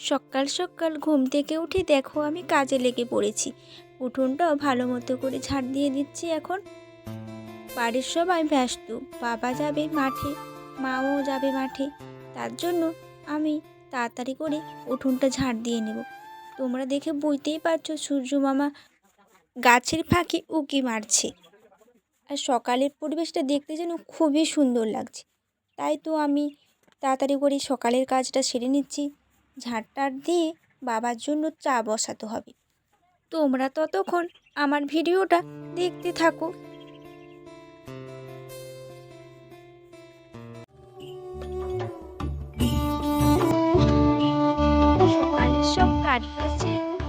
সকাল সকাল ঘুম থেকে উঠে দেখো আমি কাজে লেগে পড়েছি। উঠোনটাও ভালো মতো করে ঝাড় দিয়ে দিচ্ছি এখন। বাড়ির সবাই ব্যস্ত, বাবা যাবে মাঠে, মাও যাবে মাঠে। তার জন্য আমি তাড়াতাড়ি করে উঠোনটা ঝাড় দিয়ে নেব। তোমরা দেখে বুঝতেই পারছ সূর্য মামা গাছের ফাঁকে উকি মারছে। আর সকালের পরিবেশটা দেখতে যেন খুবই সুন্দর লাগছে। তাই তো আমি তাড়াতাড়ি করে সকালের কাজটা সেরে নিচ্ছি। ঝাড়টার দিয়ে বাবার জন্য চা বসাতে হবে। তোমরা ততক্ষণ আমার ভিডিওটা দেখতে থাকো।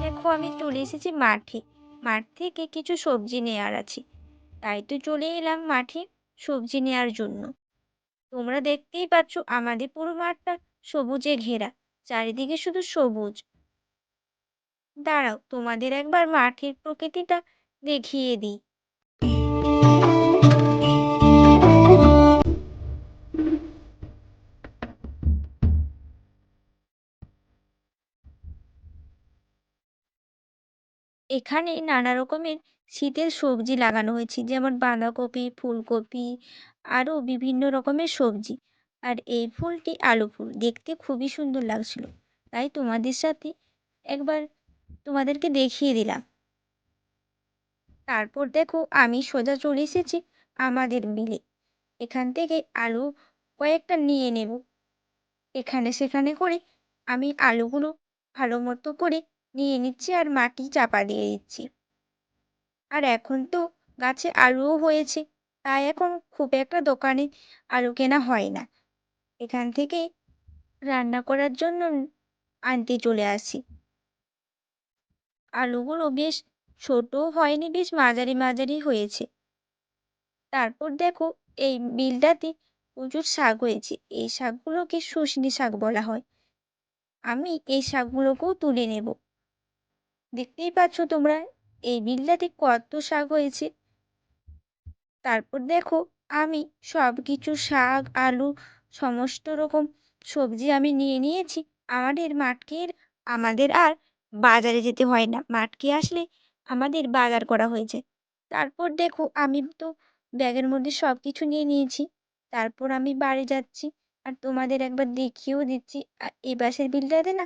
দেখো, আমি চলে এসেছি মাঠে। মাঠ থেকে কিছু সবজি নেওয়ার আছে। তাই তো চলে এলাম মাঠে সবজি নেওয়ার জন্য। তোমরা দেখতেই পাচ্ছ, আমাদের পুরো মাঠটা সবুজে ঘেরা। চারিদিকে শুধু সবুজ। দাঁড়াও, তোমাদের একবার মাঠের প্রকৃতিটা দেখিয়ে দিই। এখানে নানা রকমের শীতের সবজি লাগানো হয়েছে, যেমন বাঁধাকপি, ফুলকপি, আরও বিভিন্ন রকমের সবজি। আর এই ফুলটি আলু ফুল। দেখতে খুবই সুন্দর লাগছিল। তাই তোমাদের সাথে একবার তোমাদেরকে দেখিয়ে দিলাম। তারপর দেখো আমি সোজা চলে এসেছি আমাদের মিলে। এখান থেকে আলু কয়েকটা নিয়ে নেব। এখানে সেখানে করে আমি আলুগুলো ভালো মতো করে নিয়ে নিচ্ছি আর মাটি চাপা দিয়ে দিচ্ছি। আর এখন তো গাছে আলুও হয়েছে, তাই এখন খুব একটা দোকানে আলু কেনা হয় না। এখান থেকে রান্না করার জন্য আনতে চলে আসি। আলুগুলো বেশ ছোটও হয়নি, বেশ মাঝারি মাঝারি হয়েছে। তারপর দেখো এই বিলটাতে প্রচুর শাক হয়েছে। এই শাকগুলোকে শুশনি শাক বলা হয়। আমি এই শাকগুলোকেও তুলে নেব। দেখতেই পাচ্ছ তোমরা এই বিলটাতে কত শাক হয়েছে। তারপর দেখো আমি সব কিছু শাক, আলু সমস্ত রকম সবজি আমি নিয়ে নিয়েছি। আমাদের মাঠকে আমাদের আর বাজারে যেতে হয় না। মাঠকে আসলে আমাদের বাজার করা হয়েছে। তারপর দেখো, আমি তো ব্যাগের মধ্যে সব কিছু নিয়ে নিয়েছি। তারপর আমি বাড়ি যাচ্ছি আর তোমাদের একবার দেখিয়েও দিচ্ছি। এই পাশের বিলটাতে না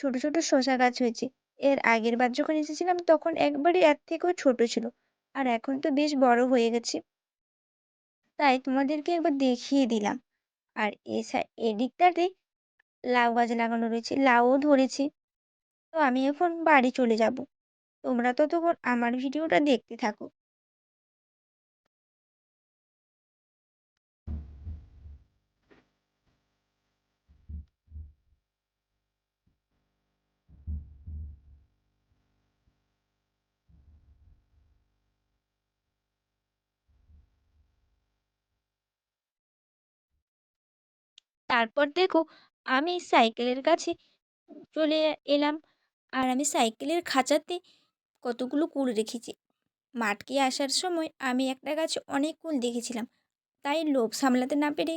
ছোট ছোট শসা গাছ হয়েছে। এর আগের বার যখন এসেছিলাম তখন একবারে এর থেকেও ছোট ছিল আর এখন তো বেশ বড় হয়ে গেছে। তাই তোমাদেরকে একবার দেখিয়ে দিলাম। আর এছাড়া এদিকটাতে লাউ গাছ লাগানো রয়েছে, লাউও ধরেছি। তো আমি এখন বাড়ি চলে যাব। তোমরা তো তখন আমার ভিডিওটা দেখতে থাকো। তারপর দেখো আমি সাইকেলের কাছে চলে এলাম। আর আমি সাইকেলের খাঁচাতে কতগুলো কুল রেখেছি। মাঠকে আসার সময় আমি একটা গাছে অনেক কুল দেখেছিলাম। তাই লোভ সামলাতে না পেরে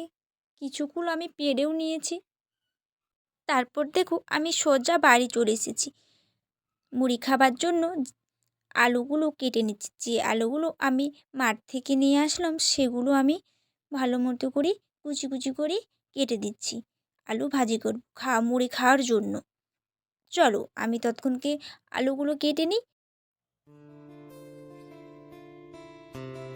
কিছু কুল আমি পেড়েও নিয়েছি। তারপর দেখো আমি সোজা বাড়ি চলে এসেছি। মুড়ি খাবার জন্য আলুগুলো কেটে নিচ্ছি। যে আলুগুলো আমি মাঠ থেকে নিয়ে আসলাম সেগুলো আমি ভালো মতো করে কুচি কুচি করে কেটে দিচ্ছি। আলু ভাজি করব, খা, মুড়ি খাওয়ার জন্য। চলো, আমি তৎক্ষণকে আলুগুলো কেটে নিই।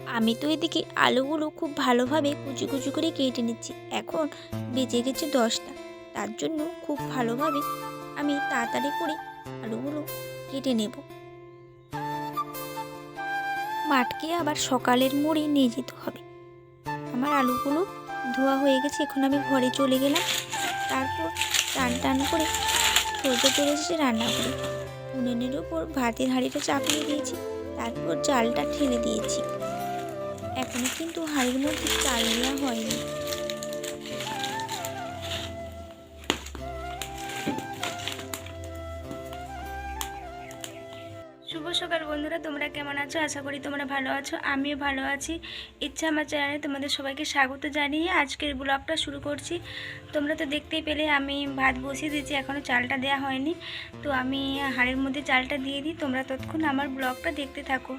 আমি তো এদিকে আলুগুলো খুব ভালোভাবে কুচি কুচি করে কেটে নিচ্ছি। এখন বেজে গেছে দশটা। তার জন্য খুব ভালোভাবে আমি তাড়াতাড়ি করে আলুগুলো কেটে নেব। মাঠকে আবার সকালের মুড়ি নিয়ে যেতে হবে। আমার আলুগুলো ধোয়া হয়ে গেছে, এখন আমি ঘরে চলে গেলাম। তারপর টান টান করে সোজা চলে এসেছি রান্না করে উনুনের ওপর ভাতের হাঁড়িটা চাপিয়ে দিয়েছি, তারপর চালটা ঠেলে দিয়েছি। এখনও কিন্তু হাঁড়ির মধ্যে চাল দেওয়া হয়নি। তোমরা কেমন আছো? আশা করি তোমরা ভালো আছো। আমিও ভালো আছি। ইচ্ছা আমার চ্যানেলে তোমাদের সবাইকে স্বাগত জানিয়ে আজকের ব্লগটা শুরু করছি। তোমরা তো দেখতেই পেলে আমি ভাত বসিয়ে দিয়েছি এখনও চালটা দেওয়া হয়নি। তো আমি হাড়ের মধ্যে চালটা দিয়ে দিই। তোমরা তৎক্ষণ আমার ব্লগটা দেখতে থাকো।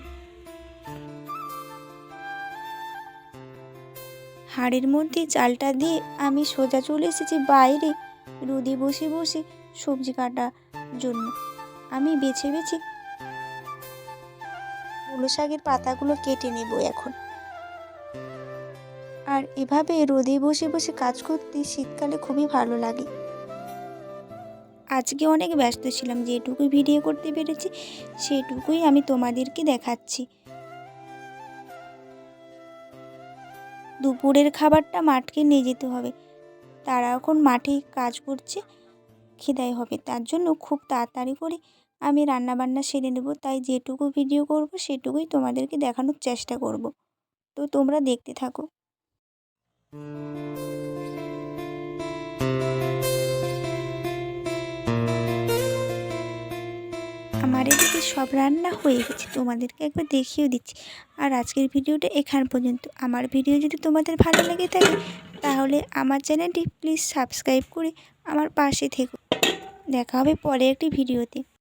হাড়ের মধ্যে চালটা দিয়ে আমি সোজা চলে এসেছি বাইরে, রোদে বসে বসে সবজি কাটার জন্য। আমি বেছে বেছে মূলো শাকের পাতাগুলো কেটে নেব এখন। আর এভাবে রোদে বসে বসে কাজ করতে শীতকালে খুবই ভালো লাগে। আজকে অনেক ব্যস্ত ছিলাম, যেটুকু ভিডিও করতে পেরেছি সেটুকুই আমি তোমাদেরকে দেখাচ্ছি। দুপুরের খাবারটা মাঠকে নিয়ে যেতে হবে। তারা এখন মাঠে কাজ করছে, খিদাই হবে। তার জন্য খুব তাড়াতাড়ি করে আমি রান্নাবান্না সেরে নেব, তাই যেটুকু ভিডিও করব সেটুকুই তোমাদেরকে দেখানোর চেষ্টা করব। তো তোমরা দেখতে থাকো। আমার এদিকে সব রান্না হয়ে গেছে, তোমাদেরকে একবার দেখিয়েও দিচ্ছি। আর আজকের ভিডিওটা এখান পর্যন্ত। আমার ভিডিও যদি তোমাদের ভালো লেগে থাকে, তাহলে আমার চ্যানেলটি প্লিজ সাবস্ক্রাইব করে আমার পাশে থেকো। দেখা হবে পরে একটি ভিডিওতে।